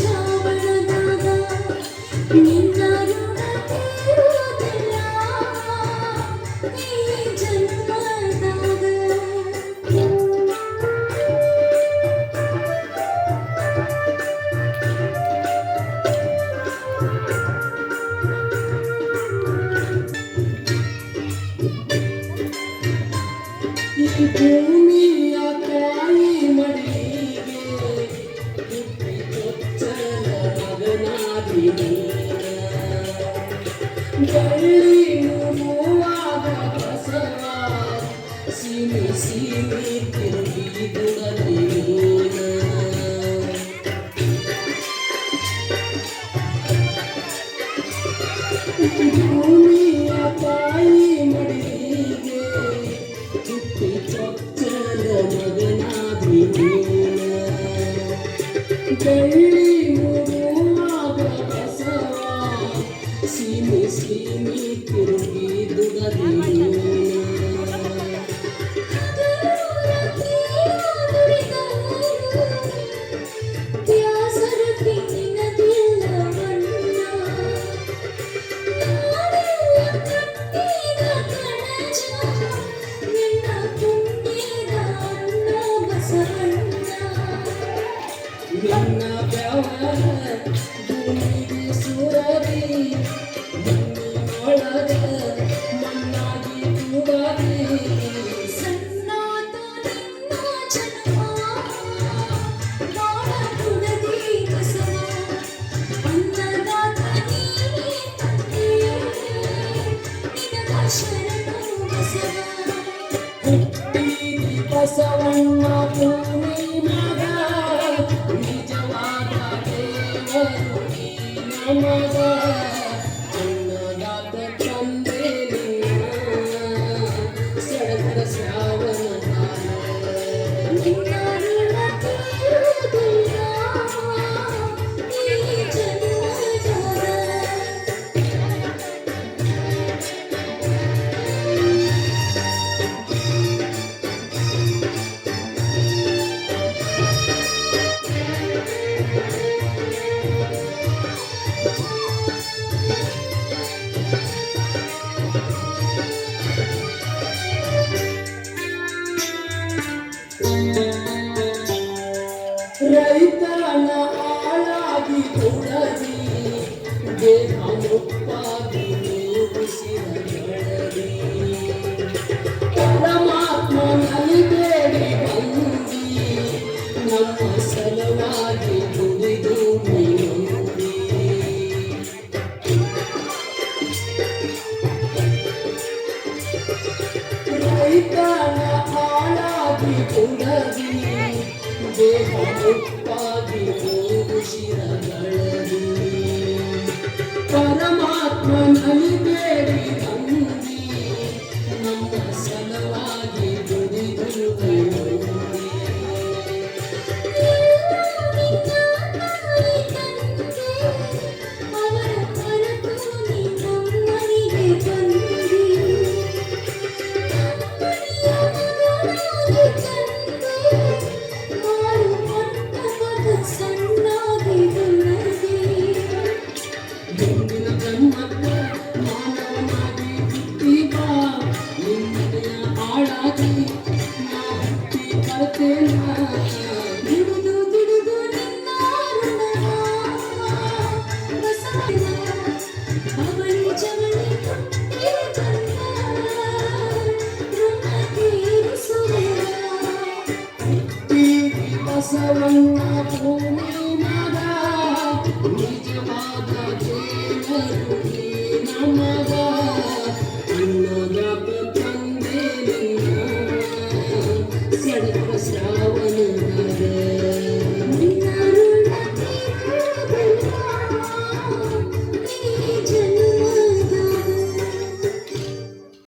Yeah. Sini sini pergi duga duga Oh my god. ಚೈತನ ಹಾಳಾಗಿ ತೊಡಗಿ ದೇಹಮುಪ್ಪಾಗಿ ಉಸಿರಗಡಲಿ ಪರಮಾತ್ಮನಲ್ಲಿ ಬೇಡಿ ಬಂದಿ ನಮ್ಮ ಸಲುವಾಗಿ ದುಡಿದು ನೀಡಿ ರೈತನ ಹಾಳಾಗಿ ಪರಮಾತ್ಮನಲ್ಲಿ ಬೇಡಿ Sarana Pumya